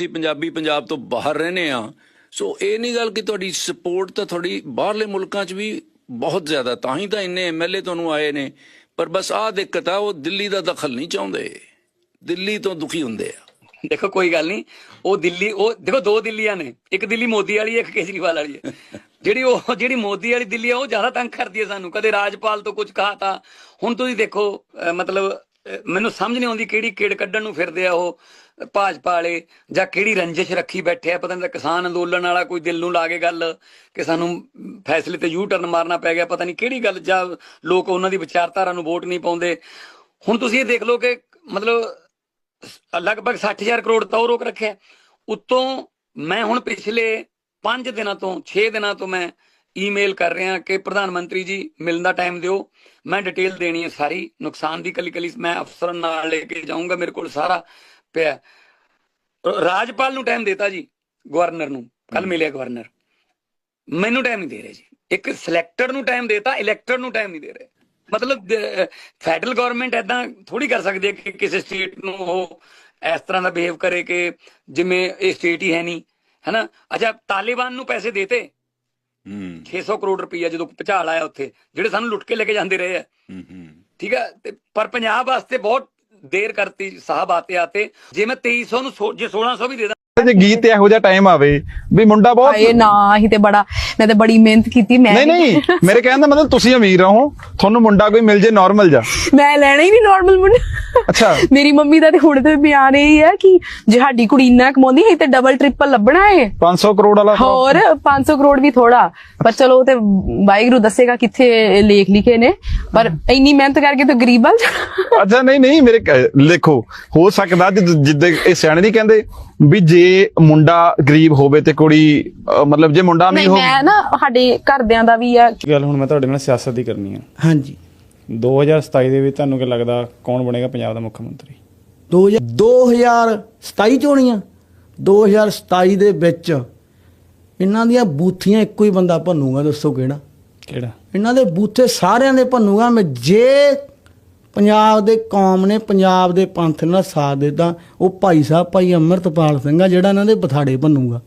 ਅਸੀਂ ਪੰਜਾਬੀ ਪੰਜਾਬ ਤੋਂ ਬਾਹਰ ਰਹਿੰਦੇ ਆ ਸੋ ਇਹ ਨਹੀਂ ਗੱਲ ਕਿ ਤੁਹਾਡੀ ਸਪੋਰਟ ਤਾਂ ਤੁਹਾਡੀ ਬਾਹਰਲੇ ਮੁਲਕਾਂ 'ਚ ਵੀ ਬਹੁਤ ਜ਼ਿਆਦਾ ਤਾਂ ਹੀ ਤਾਂ ਇੰਨੇ ਐਮਐਲਏ ਤੁਹਾਨੂੰ ਆਏ ਨੇ। ਪਰ ਬਸ ਆਹ ਦਿੱਕਤ ਆ ਉਹ ਦਿੱਲੀ ਦਾ ਦਖਲ ਨਹੀਂ ਚਾਹੁੰਦੇ। ਦਿੱਲੀ ਤੋਂ ਦੁਖੀ ਹੁੰਦੇ ਆ। ਦੇਖੋ ਕੋਈ ਗੱਲ ਨਹੀਂ ਉਹ ਦਿੱਲੀ ਉਹ ਦੇਖੋ ਦੋ ਦਿੱਲੀਆਂ ਨੇ ਇੱਕ ਦਿੱਲੀ ਮੋਦੀ ਵਾਲੀ ਇੱਕ ਕੇਜਰੀਵਾਲ ਵਾਲੀ ਹੈ। ਜਿਹੜੀ ਉਹ ਜਿਹੜੀ ਮੋਦੀ ਵਾਲੀ ਦਿੱਲੀ ਆ ਉਹ ਜ਼ਿਆਦਾ ਤੰਗ ਕਰਦੀ ਹੈ ਸਾਨੂੰ। ਕਦੇ ਰਾਜਪਾਲ ਤੋਂ ਕੁਝ ਕਹਾ ਤਾਂ ਹੁਣ ਤੁਸੀਂ ਦੇਖੋ ਮਤਲਬ ਮੈਨੂੰ ਸਮਝ ਨਹੀਂ ਆਉਂਦੀ ਕਿਹੜੀ ਕਿੜ ਕੱਢਣ ਨੂੰ ਫਿਰਦੇ ਆ ਉਹ, ਭਾਜਪਾ ਵਾਲੇ, ਜਾਂ ਕਿਹੜੀ ਰੰਜਿਸ਼ ਰੱਖੀ ਬੈਠੇ ਆ। ਪਤਾ ਨਹੀਂ ਕਿਸਾਨ ਅੰਦੋਲਨ ਵਾਲਾ ਕੋਈ ਦਿਲ ਨੂੰ ਲਾ ਕੇ ਗੱਲ ਕਿ ਸਾਨੂੰ ਫੈਸਲੇ ਤੇ ਯੂ ਟਰਨ ਮਾਰਨਾ ਪੈ ਗਿਆ, ਪਤਾ ਨਹੀਂ ਕਿਹੜੀ ਗੱਲ, ਜਾਂ ਲੋਕ ਉਹਨਾਂ ਦੀ ਵਿਚਾਰਧਾਰਾ ਨੂੰ ਵੋਟ ਨਹੀਂ ਪਾਉਂਦੇ। ਹੁਣ ਤੁਸੀਂ ਇਹ ਦੇਖ ਲਓ ਕਿ ਮਤਲਬ ਲਗਭਗ 60000 ਕਰੋੜ ਤਾਂ ਉਹ ਰੋਕ ਰੱਖਿਆ। ਉਤੋਂ ਮੈਂ ਹੁਣ ਪਿਛਲੇ 5 ਦਿਨਾਂ ਤੋਂ 6 ਦਿਨਾਂ ਤੋਂ ਮੈਂ ਈਮੇਲ ਕਰ ਰਿਹਾ ਕਿ ਪ੍ਰਧਾਨ ਮੰਤਰੀ ਜੀ ਮਿਲਣ ਦਾ ਟਾਈਮ ਦਿਓ। ਮੈਂ ਡਿਟੇਲ ਦੇਣੀ ਹੈ ਸਾਰੀ। ਨੁਕਸਾਨ ਦੀ ਕਲੀ ਕਲੀ ਮੈਂ ਅਫਸਰਾਂ ਨਾਲ ਲੈ ਕੇ ਜਾਊਂਗਾ ਮੇਰੇ ਕੋਲ ਸਾਰਾ ਪਿਆ ਰਾਜਪਾਲ ਨੂੰ ਟਾਈਮ ਦਿੱਤਾ ਜੀ ਗਵਰਨਰ ਨੂੰ। ਕੱਲ ਮਿਲਿਆ ਗਵਰਨਰ। ਮੈਨੂੰ ਟਾਈਮ ਨਹੀਂ ਦੇ ਰਹੇ ਜੀ। ਇੱਕ ਸਿਲੈਕਟਰ ਨੂੰ ਟਾਈਮ ਦੇਤਾ ਇਲੈਕਟਰ ਨੂੰ ਟਾਈਮ ਨਹੀਂ ਦੇ ਰਹੇ। ਮਤਲਬ ਫੈਡਰਲ ਗਵਰਨਮੈਂਟ ਐਦਾਂ ਥੋੜੀ ਕਰ ਸਕਦੀ ਹੈ ਕਿ ਕਿਸੇ ਸਟੇਟ ਨੂੰ ਉਹ ਇਸ ਤਰ੍ਹਾਂ ਦਾ ਬਿਹੇਵ ਕਰੇ ਕਿ ਜਿਵੇਂ ਇਹ ਸਟੇਟ ਹੀ ਹੈ ਨਹੀਂ ਹੈਨਾ? ਅੱਛਾ ਤਾਲਿਬਾਨ ਨੂੰ ਪੈਸੇ ਦੇਤੇ। 600 ਕਰੋੜ ਰੁਪਈਆ ਜਦੋਂ ਭੁਚਾਲ ਆਇਆ ਉੱਥੇ ਜਿਹੜੇ ਸਾਨੂੰ ਲੁੱਟ ਕੇ ਲੈ ਕੇ ਜਾਂਦੇ ਰਹੇ ਆ। ਹੂੰ ਹੂੰ। ਠੀਕ ਹੈ ਤੇ ਪਰ ਪੰਜਾਬ ਵਾਸਤੇ ਬਹੁਤ ਦੇਰ ਕਰਤੀ ਸਾਹਬ ਆਤੇ ਆਤੇ ਜੇ ਮੈਂ 2300 ਨੂੰ ਜੇ 1600 ਵੀ ਦਾਂ ਜੇ ਗੀਤ ਇਹੋ ਜਿਹਾ ਟਾਈਮ ਆਵੇ ਵੀ ਮੁੰਡਾ ਬਹੁਤ ਹਾਏ ਨਾ ਹੀ ਤੇ ਬੜਾ ਮੈਂ ਤੇ ਬੜੀ ਮਿਹਨਤ ਕੀਤੀ ਮੈਂ ਨਹੀਂ ਨਹੀਂ ਮੇਰੇ ਕਹਿਣ ਦਾ ਮਤਲਬ ਤੁਸੀਂ ਅਮੀਰ ਰਹੋ ਤੁਹਾਨੂੰ ਮੁੰਡਾ ਕੋਈ ਮਿਲ ਜੇ ਨਾਰਮਲ ਜਾ ਮੈਂ ਲੈਣਾ ਹੀ ਨਹੀਂ ਨਾਰਮਲ ਮੁੰਡਾ। ਅੱਛਾ। ਮੇਰੀ ਮੰਮੀ ਦਾ ਤੇ ਹੁਣ ਤੇ ਬਿਆਨ ਇਹ ਹੈ ਕਿ ਜੇ ਸਾਡੀ ਕੁੜੀ ਇੰਨਾ ਕਮਾਉਂਦੀ ਹੈ ਤੇ ਡਬਲ ਟ੍ਰਿਪਲ ਲੱਭਣਾ ਹੈ 500 ਕਰੋੜ ਵਾਲਾ ਹੋਰ 500 ਕਰੋੜ ਵੀ ਥੋੜਾ ਪਰ ਚਲੋ ਉਹ ਤੇ ਵਾਹਿਗੁਰੂ ਦੱਸੇਗਾ ਕਿੱਥੇ ਲੇਖ ਲਿਖੇ ਨੇ। ਪਰ ਇੰਨੀ ਮਿਹਨਤ ਕਰਕੇ ਤਾਂ ਗਰੀਬ ਬਣ ਅੱਛਾ ਨਹੀਂ ਨਹੀਂ ਮੇਰੇ ਦੇਖੋ ਹੋ ਸਕਦਾ ਜਿੱਦ- ਜਿੱਦੇ ਇਹ ਸਿਆਣੇ ਨਹੀਂ ਕਹਿੰਦੇ ਵੀ ਜੇ ਮੁੰਡਾ ਗਰੀਬ ਹੋਵੇ ਤੇ ਕੁੜੀ ਮਤਲਬ ਜੇ ਮੁੰਡਾ ਅਮੀਰ ਨਹੀਂ ਹੋਵੇ ਮੈਂ ਨਾ ਸਾਡੇ ਘਰਦਿਆਂ ਦਾ ਵੀ ਆ। ਗੱਲ ਹੁਣ ਮੈਂ ਤੁਹਾਡੇ ਨਾਲ ਸਿਆਸਤ ਦੀ ਕਰਨੀ ਆ। ਹਾਂਜੀ। 2027 ਦੇ ਵਿੱਚ ਤੁਹਾਨੂੰ ਕੀ ਲੱਗਦਾ ਕੌਣ ਬਣੇਗਾ ਪੰਜਾਬ ਦਾ ਮੁੱਖ ਮੰਤਰੀ? 2000 2027 ਚ ਹੋਣੀ ਆ 2027 ਦੇ ਵਿੱਚ ਇਹਨਾਂ ਦੀਆਂ ਬੂਥੀਆਂ ਇੱਕੋ ਹੀ ਬੰਦਾ ਭੰਨੂਗਾ ਦੱਸੋ ਕਿਹੜਾ? ਕਿਹੜਾ? ਇਹਨਾਂ ਦੇ ਬੂਥੇ ਸਾਰਿਆਂ ਦੇ ਭੰਨੂਗਾ ਮੈਂ ਜੇ ਪੰਜਾਬ ਦੇ ਕੌਮ ਨੇ ਪੰਜਾਬ ਦੇ ਪੰਥ ਨਾਲ ਸਾਥ ਦਿੱਤਾ। ਉਹ ਭਾਈ ਸਾਹਿਬ, ਭਾਈ ਅੰਮ੍ਰਿਤਪਾਲ ਸਿੰਘ ਆ, ਜਿਹੜਾ ਇਹਨਾਂ ਦੇ ਬਥਾੜੇ ਭੰਨੂਗਾ।